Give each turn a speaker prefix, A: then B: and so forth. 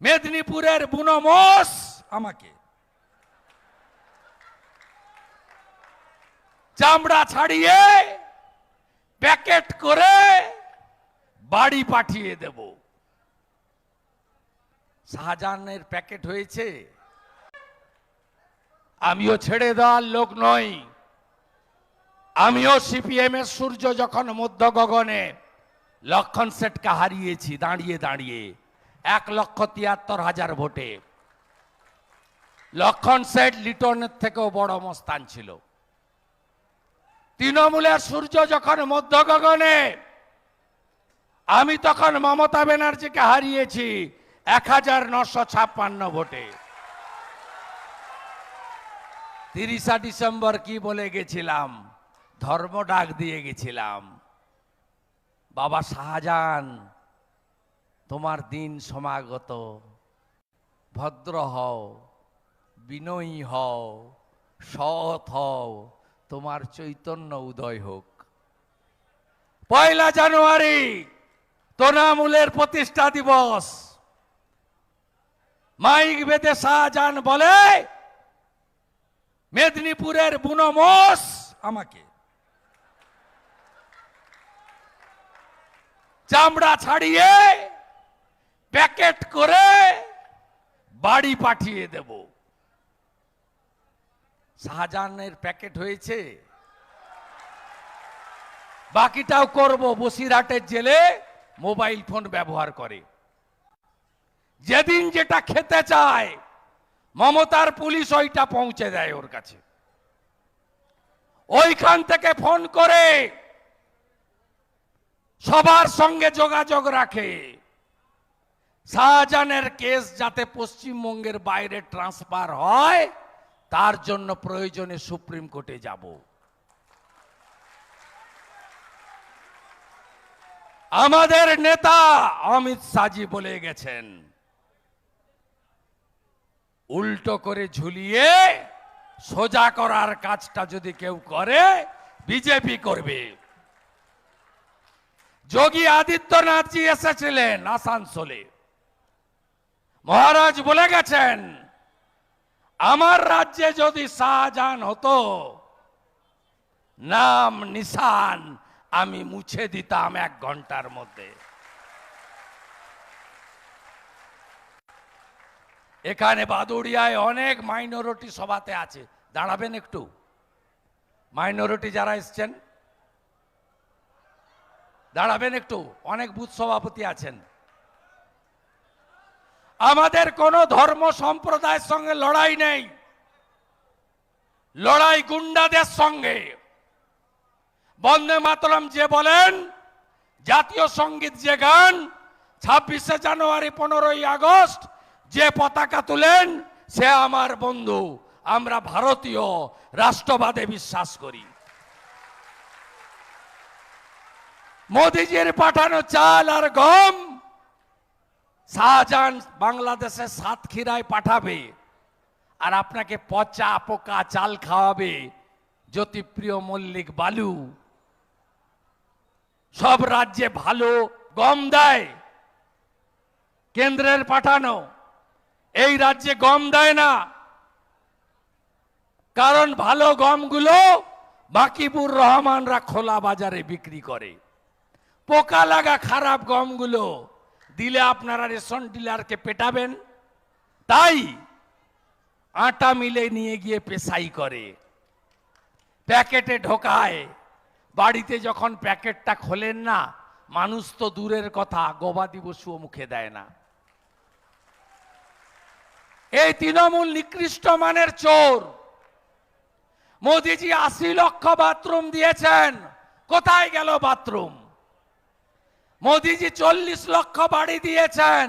A: মেদিনীপুরের বুনমোস আমাকে। চামড়া ছাড়িয়ে প্যাকেট করে বাড়ি পাঠিয়ে দেব। শাহজাহানের প্যাকেট হয়েছে। আমিও ছেড়ে দেওয়ার লোক নই। আমিও সিপিএম এর সূর্য যখন মধ্য গগনে লক্ষণ সেটকে হারিয়েছি, দাঁড়িয়ে দাঁড়িয়ে। এক লক্ষ তিয়াত্তর হাজার ভোটে। লক্ষণ সেট লিটনের থেকেও বড় মস্তান ছিল। তৃণমূলের সূর্য যখন মধ্য গগনে আমি তখন মমতা ব্যানার্জিকে হারিয়েছি এক হাজার নশো ছাপ্পান্ন ভোটে। তিরিশা ডিসেম্বর কি বলে গেছিলাম? ধর্ম ডাক দিয়ে গেছিলাম। বাবা শাহজাহান তোমার দিন সমাগত। ভদ্র হও, বিনয়ী হও, সৎ হও, তোমার চৈতন্য উদয় হোক। পয়লা জানুয়ারি, তৃণমূলের প্রতিষ্ঠা দিবস। মাইক বেদে শাহজাহান বলে, মেদিনীপুরের বুনমোস আমাকে। চামড়া ছাড়িয়ে প্যাকেট করে বাড়ি পাঠিয়ে দেব। শাহজাহানের প্যাকেট হয়েছে। বাকিটাও করব, বসিরহাটের জেলে মোবাইল ফোন ব্যবহার করে। যেদিন যেটা খেতে চায়, মমতার পুলিশ ওইটা পৌঁছে দেয় ওর কাছে। ওইখান থেকে ফোন করে সবার সঙ্গে যোগাযোগ রাখে। শাহজাহানের কেস যাতে পশ্চিমবঙ্গের বাইরে ট্রান্সফার হয়, তার জন্য প্রয়োজনে সুপ্রিম কোর্টে যাব। আমাদের নেতা অমিত শাহজি বলে গেছেন, উল্টো করে ঝুলিয়ে সোজা করার কাজটা যদি কেউ করে, বিজেপি করবে। যোগী আদিত্যনাথজি এসেছিলেন আসানসোলে। মহারাজ বলে গেছেন, আমার রাজ্যে যদি শাহজাহান হতো, নাম নিশান আমি মুছে দিতাম এক ঘণ্টার মধ্যে। এখানে বাদুড়িয়ায় অনেক মাইনরিটি সভাতে আছে। দাঁড়াবেন একটু। মাইনরিটি যারা এসছেন, দাঁড়াবেন একটু। অনেক বুথ সভাপতি আছেন। আমাদের কোনো ধর্ম সম্প্রদায়ের সঙ্গে লড়াই নেই। লড়াই গুন্ডাদের সঙ্গে। বন্দে মাতরম যে বলেন, জাতীয় সংগীত যে গান, ছাব্বিশে জানুয়ারি পনেরোই আগস্ট যে পতাকা তুলেন, সে আমার বন্ধু, আমরা ভারতীয়, রাষ্ট্রবাদে বিশ্বাস করি। মোদিজির পাঠানো চাল আর গম শাহজাহান বাংলাদেশে সাতক্ষীরায় পাঠাবে আর আপনাকে পচা পোকা চাল খাওয়াবে। জ্যোতিপ্রিয় মল্লিক বালু, সব রাজ্যে ভালো গম দেয়, কেন্দ্রের পাঠানো। এই রাজ্যে গম দেয় না, কারণ ভালো গমগুলো বাকিবুর রহমানরা খোলা বাজারে বিক্রি করে। পোকা লাগা খারাপ গমগুলো দিলে আপনারা রেশন ডিলারকে পেটাবেন, তাই আটা মিলে নিয়ে গিয়ে পেশাই করে। প্যাকেটে ঢোকায়, বাড়িতে যখন প্যাকেটটা খোলেন না, মানুষ তো দূরের কথা, গবাদি পশুও মুখে দেয় না। এই তৃণমূল নিকৃষ্ট মানের চোর, মোদিজি আশি লক্ষ বাথরুম দিয়েছেন, কোথায় গেল বাথরুম? মোদিজি চল্লিশ লক্ষ বাড়ি দিয়েছেন।